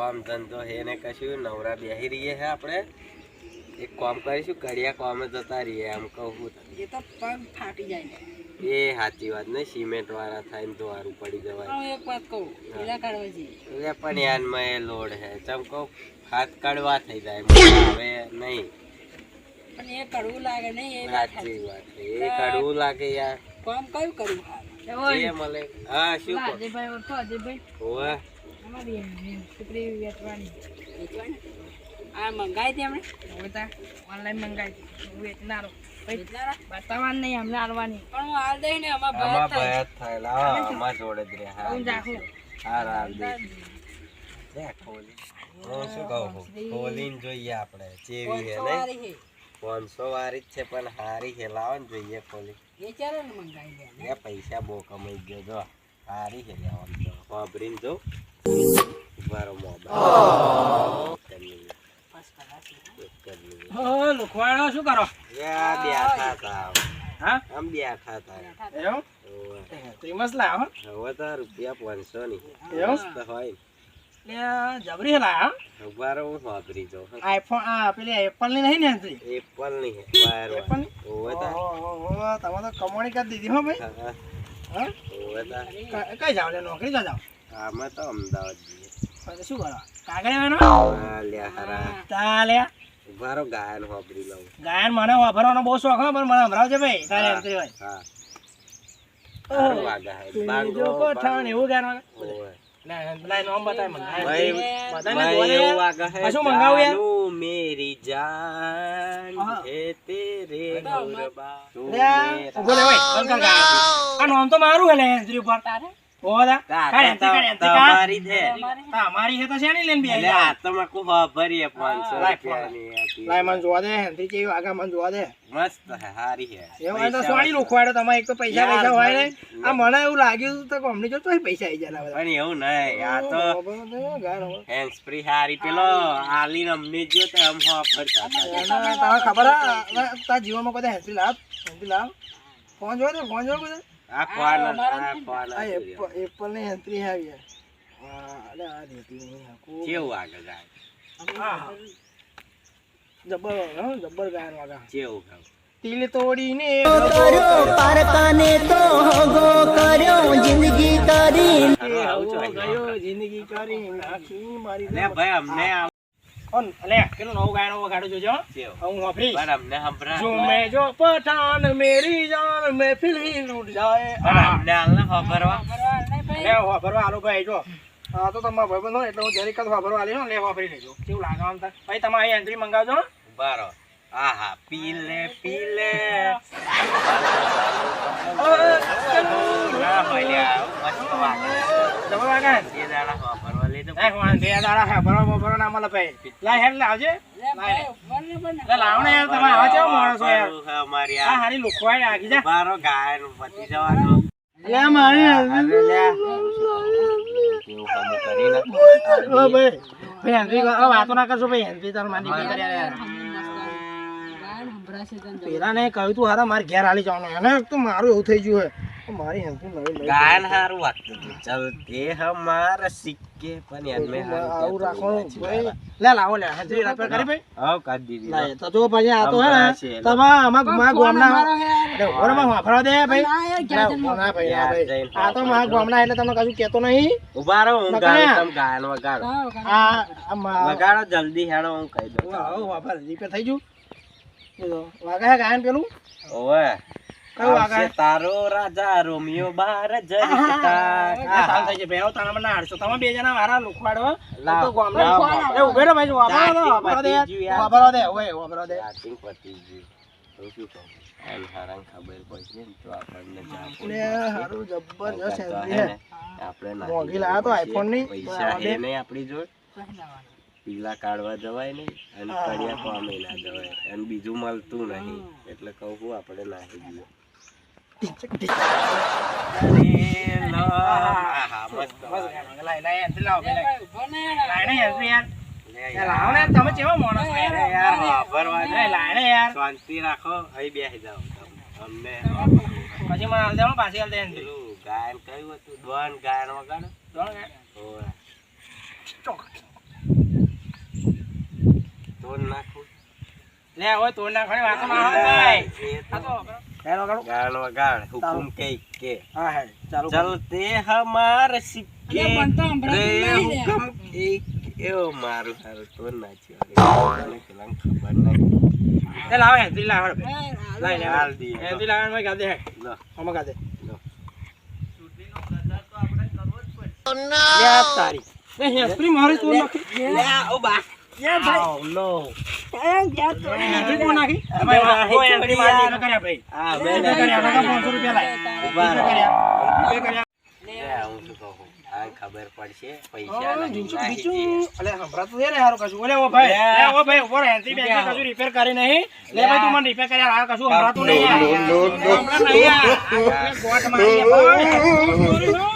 કોમ ધંધો હે ને કશું નવરા બેહી રહીએ હે આપણે. એક કોમ કરીશું કડિયા કોમે જતા રહીએ એમ કહું એ તો પગ ફાટી જાય. એ સાચી વાત ને સિમેન્ટ વાળા થાય ને દોરું પડી જવાય. એક વાત કહું પેલા કાઢવા જઈએ એટલે પણ યાનમાં એ લોડ હે. ચમ કહું હાથ કડવા થઈ જાય હવે નહીં. પણ એ કડવું લાગે નહીં એ સાચી. વાત એ કડવું લાગે યાર. કામ કયું કરવું મળે હા શું અજયભાઈ ઓળખો અજયભાઈ હોવે. જોઈએ આપણે ચેવી પાંચસો વાળી જ છે પણ હારી ને જોઈએ ખોલી પૈસા બહુ કમાઈ ગયો જો હારી તો વાપરીને જો મારો મોબાઈલ લુખવાડો શું કરો? બેઠા હતા હા? આમ બેઠા હતા એવું. ત્રિમસ લાવ હવે તો રૂપિયા પાંચસો ની. એવું? મસ્ત હોય જબરી લાવ ઉભારો હું? વાપરી જાઉં. આઈફોન આ પેલી એપલની નહીં ને એપલની એપલ હોવે તા. ઓહો, તમે તો કમાણી કરી દીધી હો ભાઈ. હા, તા. કઈ જાવ લે નોકરી કા જાવ? આમાં તો અમદાવાદ જઈએ. શું ઉભારો ગાયન વાપરી લઉં. ગાયન મને વાપરવાનો બહુ શોખ પણ મને ભાઈ. તારે હોય. હા મેરી જાન હે. તેરે ગુરબા આ, મેરા નામ તો હે લે ઉપર. તારે? મને એવું તો પૈસા સોની તમારે તો પૈસા હોય ને. આ મને એવું લાગ્યું તો કંપની જો તોય પૈસા આવી જાય પણ એવું નહીં આ તો હેન્ડ ફ્રી હારી પેલો આલી અમને જો તો આમ. ખબર જીવનમાં કોઈ હેન્સી લાવ હેન્સી લાવ. ફોન જોવા દે ફોન જોવા બધા આ કોણ આ કોણ આ એપલ એપલની હેન્સી આવી હા આ દેતી નહીં આખું. કેવું આગળ જાય હા. જબ્બર વાગે હો, જબ્બર ગાયન વાગા કેવું ખાવ તિલ તોડીને હારું આવું છો અહીંયા. ગયો જિંદગી કરી નાખી મારી લે ભાઈ અમને પઠાન મેરી જાન મેં ફિલી લૂટ જાય. પણ અમને હાલ ને ખબરવા લે વાપરવા આલો ભાઈ. જો. હા તો તમારા ભાઈબંધ હોય એટલે હું જરીક જ વાપરવા આલી લે વાપરી લેજો. કેવું લાગે આમ તાર? ભાઈ તમે અહીં એન્ટ્રી મંગાવજો હો. હા હા પીલે પીલે. ના મસ્ત વાગે. જબર વાગે એ દાડા વાપરવા લેજો. એ હું બે દાડા હે ના મળે ભાઈ. લાય હેડ લાવજે લાય લે. લાવ ને. યાર તમે આવા કેવો માણસો યાર? અમારી આ. હારી જા. પતી જવાનું. લે મારી કેવું ભાઈ. ભાઈ વાતો ના કરશો ભાઈ હેન્દ્રી તાર માની કર્યા યાર પેલા ને કહ્યું તું હારા મારે ઘેર હાલી જવાનું. એને તો મારું એવું થઈ ગયું હે મારી નવી ગાયન હારું વાગતું હતું. ચલતે હમારા સિક્કે પણ યાર મેં આવું રાખવાનું લે લાવો લે હાજરી રાપર કરી ભાઈ હવ, કાઢ દીધી. લે. તો જો ભાઈ આ તો હે ને સંભળાય છે ગોમના તમે ઓરમાં વાપરવા દે ભાઈ. ના ના ભાઈ ના ભાઈ. આ તો મા ગોમના એટલે તમને કશું કહેતો નહીં. ઊભા રહો હું નકર તમ ગાયન વગાડો. આ આ વગાડો જલ્દી હેડો હું કહી દઉં વાહ વાફરા રીપેર થઈ જુ વાગે ગાયન પેલું? ઓવે. આવશે તારો રાજા રોમિયો બાર જરીકતા થઈ તારા મને તમે બે જણા મારા લુખવાડો તો ગોમના એ ઉભે ભાઈ વાપરવા દો વાપરવા દે. પતી ગયું યાર. વાપરવા દે ઓય વાપરવા દે. Starting પતી ગયું. હું શું કહું? હાલ હારાને ખબર પડશે ને તો આપણને ચા હારું જબરજસ્ત હે હે આપણે નાખી લાયા તો પડશે. ની. પૈસા હે આ આપણી જોડે. પીલા કાઢવા જવાય નહીં અને. કડિયા કોમે ના જવાય. અને બીજું મળતું નહીં. એટલે કહું આપણે નાખી દઈએ. તમે મને પાછી હાલ ગાયન કયું હતું ડોન ગાયન વગાડો જોવો ને. તોડ નાખું લે હવે તોડ નાખવાની વાતો તો હેલો કરો ગાળ વગાડ હુકુમ કે કે હા હે ચાલો ચલતે હમાર સિક્કે તો રે હુકમ કે એવો મારું હારું તો નાચ્યો મને પેલા ખબર નહીં એ લાવે હેન્દ્રી લાવે લાઈ લે હાલ દી. હેન્દ્રી લાવે મે ગાદે હે લો હમ ગાદે લો લે આ તારી લે હેન્દ્રી મારી તો નાખી લે ઓ બા નો તો. નાખી ભાઈ ઓ હેન્દ્રી મારી કર્યા ભાઈ આ બે બે કર્યા 500 રૂપિયા લાય ઊભા રહો. બે કર્યા લે હું શું કહું આ ખબર પડશે પૈસા હા, નહીં જીજુ, નાખી બીજું. અલે, સંભળાતું છે ને હારું કશું. ઓલે, ઓ ભાઈ, લે. લે, ઓ ભાઈ, ઊભો રહે. હેન્ડ્રી કશું repair કરી નહીં. લે ભાઈ, તું મને રિપેર કર્યા. હાલ કશું નહીં નો. સંભળાતું નહીં યાર. ગોટ મારી છે, ભાઈ.